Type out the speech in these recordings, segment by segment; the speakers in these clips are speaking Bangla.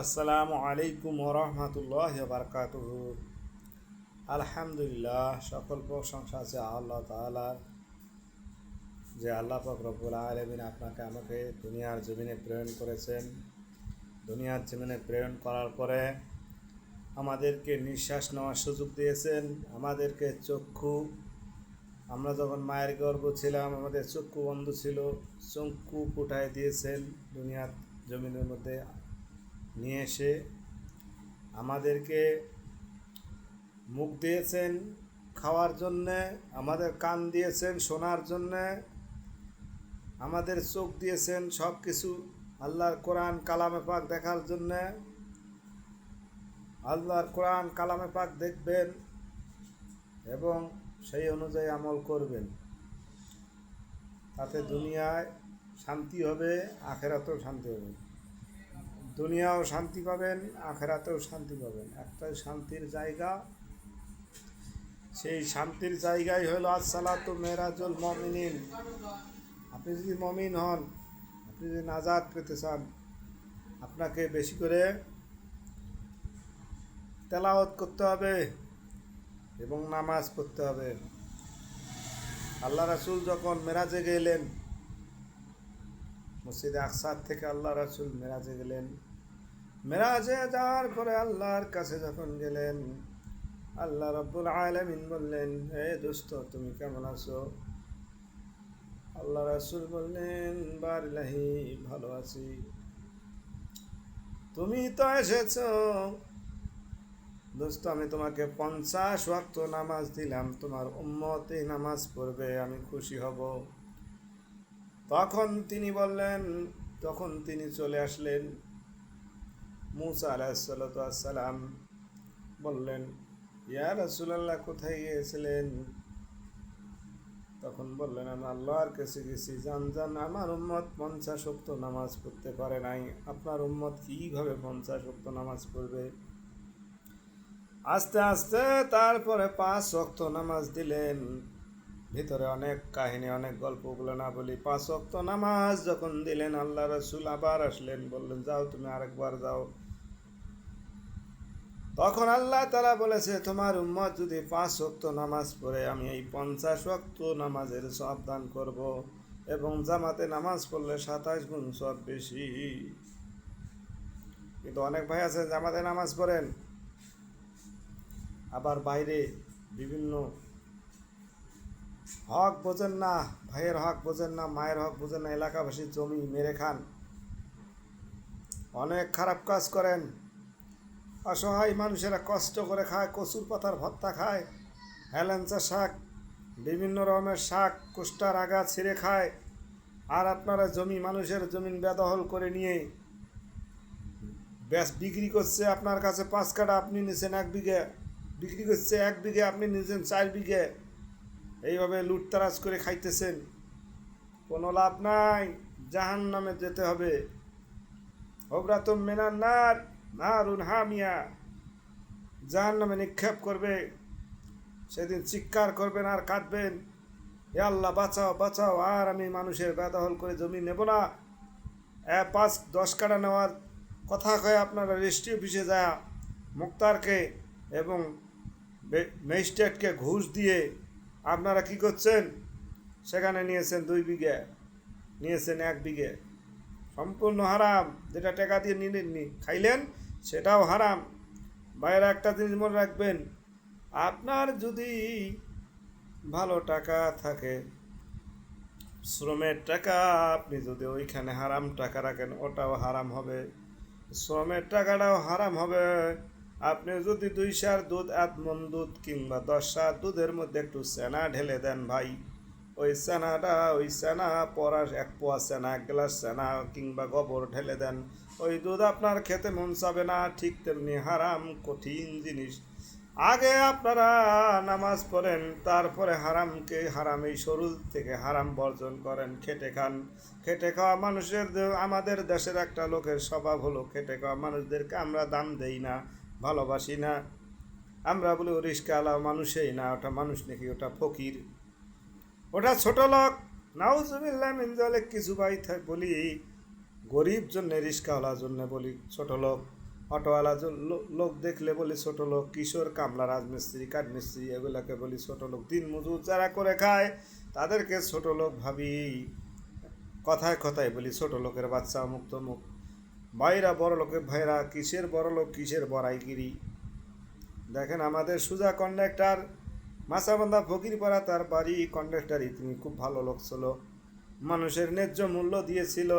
আসসালামু আলাইকুম রহমতুল্লাহ বারকাত আলহামদুলিল্লাহ, সকল প্রশংসা আছে আল্লাহ তালার যে আল্লাহ ফকরবুল আলমিন আপনাকে আমাকে দুনিয়ার জমিনে প্রেরণ করেছেন। দুনিয়ার জমিনে প্রেরণ করার পরে আমাদেরকে নিঃশ্বাস নেওয়ার সুযোগ দিয়েছেন, আমাদেরকে চক্ষু, আমরা যখন মায়ের গর্ব ছিলাম, আমাদের চক্ষু বন্ধ ছিল, চক্ষু ফুটায় দিয়েছেন দুনিয়ার জমিনের মধ্যে। নিয়ে এসে আমাদেরকে মুখ দিয়েছেন, খাওয়ার জন্যে, আমাদের কান দিয়েছেন, শোনার জন্যে, আমাদের চোখ দিয়েছেন, সব কিছু আল্লাহর কোরআন কালামে পাক দেখার জন্যে। আল্লাহর কোরআন কালামে পাক দেখবেন এবং সেই অনুযায়ী আমল করবেন। তাতে দুনিয়ায় শান্তি হবে, আখেরাতেও শান্তি হবে। দুনিয়াও শান্তি পাবেন, আখেরাতেও শান্তি পাবেন। একটাই শান্তির জায়গা। সেই শান্তির জায়গায় হলো আসসালাতু মেরাজুল মমিনিন। আপনি যদি মমিন হন, আপনি যদি নাজাদ পেতে চান, আপনাকে বেশি করে তেলাওয়াত করতে হবে এবং নামাজ পড়তে হবে। আল্লাহ রাসুল যখন মেরাজে গেলেন মসজিদে আকসার থেকে আল্লাহ রাসুল মেরাজে গেলেন। মেরাজে যাওয়ার পরে আল্লাহর কাছে যখন গেলেন, আল্লাহ রব্বুল আলমিন বললেন, হে দোস্ত, তুমি কেমন আছো? আল্লাহ রাসুল বললেন, বারিলাহি, ভালো আছি। তুমি তো এসেছ। দোস্ত, আমি তোমাকে পঞ্চাশ ওয়াক্ত নামাজ দিলাম, তোমার উম্মত নামাজ পড়বে, আমি খুশি হব। তখন তিনি বললেন, তখন তিনি চলে আসলেন। মুসা আলাহিসাল্লাম বললেন, ইয়া রসুলাল্লাহ, কোথায় গিয়েছিলেন? তখন বললেন, আমি আল্লাহর কাছে গেছি। জান জান, আমার উম্মত পঞ্চাশ অক্ত নামাজ পড়তে পারে নাই। আপনার উম্মত কীভাবে পঞ্চাশ অক্ত নামাজ পড়বে? আস্তে আস্তে তারপরে পাঁচ অক্ত নামাজ দিলেন। ভিতরে অনেক কাহিনী, অনেক গল্প গল্পগুলো না বলি পাঁচ অক্ত নামাজ যখন দিলেন, আল্লাহ রসুল আবার আসলেন, বললেন, যাও তুমি আরেকবার যাও। তখন আল্লাহ তারা বলেছে, তোমার উম্মত যদি পাঁচ অক্ত নামাজ পড়ে, আমি এই পঞ্চাশ অক্ত নামাজের সব দান করব এবং জামাতে নামাজ পড়লে সাতাশ গুণ সব বেশি। কিন্তু অনেক ভাই আছে, জামাতে নামাজ পড়েন, আবার বাইরে বিভিন্ন হক বোঝেন না, ভাইয়ের হক বোঝেন না, মায়ের হক বোঝেন না, এলাকাবাসীর জমি, মেরে খান। অনেক খারাপ কাজ করেন। অসহায় মানুষেরা কষ্ট করে খায়, কচুর পাতার ভত্তা খায়, হেলেঞ্চা শাক, বিভিন্ন রকমের শাক, কুষ্টার আগা ছিঁড়ে খায়। আর আপনারা জমি, মানুষের জমিন বেদহল করে নিয়ে ব্যাস বিক্রি করছে আপনার কাছে পাঁচ কাটা আপনি নিছেন এক বিঘে। বিক্রি করছে এক বিঘে, আপনি নিয়েছেন চার বিঘে। এইভাবে লুটতারাজ করে খাইতেছেন। কোনো লাভ নাই জাহান নামে যেতে হবে। অব্রাতম মেনার নার নারুন হামিয়া। জাহান নামে নিক্ষেপ করবে। সেদিন চিৎকার করবেন আর কাঁদবেন। এ আল্লাহ, বাঁচাও বাঁচাও, আর আমি মানুষের বেদহল করে জমি নেব না। এ পাঁচ দশ কাটা নেওয়ার কথা কয়ে আপনারা রেজিস্ট্রি অফিসে যায় মুক্তারকে এবং ম্যাজিস্ট্রেটকে ঘুষ দিয়ে আপনারা কি করছেন? সেখানে নিয়েছেন দুই বিঘে, নিয়েছেন এক বিঘে। সম্পূর্ণ হারাম, যেটা টাকা দিয়ে নিলেননি। খাইলেন, সেটাও হারাম। বাইরে একটা জিনিস মনে রাখবেন, আপনার যদি ভালো টাকা থাকে, শ্রমের টাকা, আপনি যদি ওইখানে হারাম টাকা রাখেন, ওটাও হারাম হবে। শ্রমের টাকাটাও হারাম হবে। আপনি যদি দুই সার দুধ এক মন দুধ কিংবা দশ সার দুধের মধ্যে একটু সেনা ঢেলে দেন ভাই। ওই সেনাটা ওই সেনা পরা এক পোয়া সেনা এক গ্লাস সেনা কিংবা গোবর ঢেলে দেন। ওই দুধ আপনার খেতে মন চাবে না, ঠিক তেমনি হারাম, কঠিন জিনিস। আগে আপনারা নামাজ পড়েন, তারপরে হারামকে হারাম এই শরুর থেকে হারাম বর্জন করেন, খেটে খান। খেটে খাওয়া মানুষের আমাদের দেশের একটা লোকের স্বভাব হলো, খেটে খাওয়া মানুষদেরকে আমরা দাম দেই না। ভালোবাসি না। আমরা বলি ও রিস্কাওয়ালা মানুষই না, ওটা মানুষ নাকি, ওটা ফকির। ওটা ছোট লোক। নাউজুবিল্লাহ মিনজালে কিছু ভাই বলি, গরিব জন্যে রিস্কাওয়ালার জন্যে বলি, ছোট লোক। অটোওয়ালা লোক দেখলে বলি, ছোট লোক, কিশোর কামলা রাজমিস্ত্রি, কাঠমিস্ত্রি, এগুলাকে বলি, ছোট লোক। দিন মজুর যারা করে খায়, তাদেরকে ছোট লোক ভাবি। কথায় কথায় বলি, ছোট লোকের বাচ্চা মুক্ত মুখ ভাইরা বড় লোকের ভাইরা কিসের বড় লোক, কিসের বড়াইগিরি? দেখেন আমাদের সুজা কন্ডাক্টর মাসাবান্ধা ফকিরপাড়া, তার বাড়ি কন্ডাক্টারই। তিনি খুব ভালো লোক ছিল। মানুষের ন্যায্য মূল্য দিয়েছিল।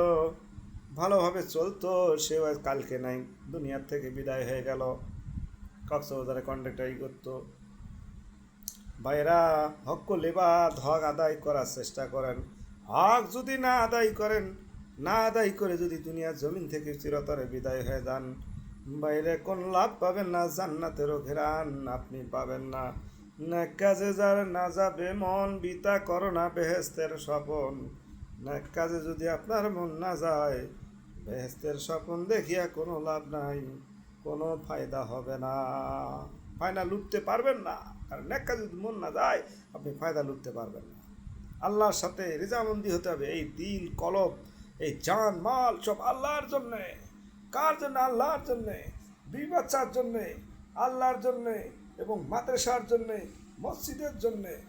ভালোভাবে চলতো আজ কালকে নাই। দুনিয়ার থেকে বিদায় হয়ে গেল। কক্সবাজারে কন্ডাক্টারি করতো। ভাইরা হক লেবা হক আদায় করার চেষ্টা করেন। হক যদি না আদায় করেন না আদায় করে যদি দুনিয়ার জমিন থেকে চিরতরে বিদায় হয়ে যান, বাইরে কোন লাভ পাবেন না, জান্নাতেরও ঘেরান আপনি পাবেন না। কাজে যার না যাবে মন, বিতা করো না বেহেস্তের স্বপন। না কাজে যদি আপনার মন না যায়, বেহেস্তের স্বপন দেখিয়া কোনো লাভ নাই, কোনো ফায়দা হবে না। ফায়দা লুটতে পারবেন না, কারণ নেকা যদি মন না যায়, আপনি ফায়দা লুটতে পারবেন না। আল্লাহর সাথে রেজামন্দি হতে হবে, এই দিল, কলব এই জান, মাল সব আল্লাহর জন্যে। কার জন্য? আল্লাহর জন্যে। দুই বাচ্চার জন্যে, আল্লাহর জন্যে এবং মাদ্রাসার জন্যে, মসজিদের জন্যে।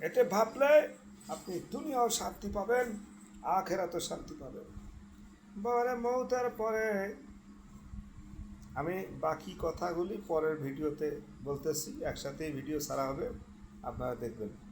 এতে ভাবলে আপনি দুনিয়াও শান্তি পাবেন, আখেরাতেও শান্তি পাবেন। বাবারে মৌতার পরে। আমি বাকি কথাগুলি পরের ভিডিওতে বলতেছি, একসাথেই ভিডিও ছাড়া হবে, আপনারা দেখবেন।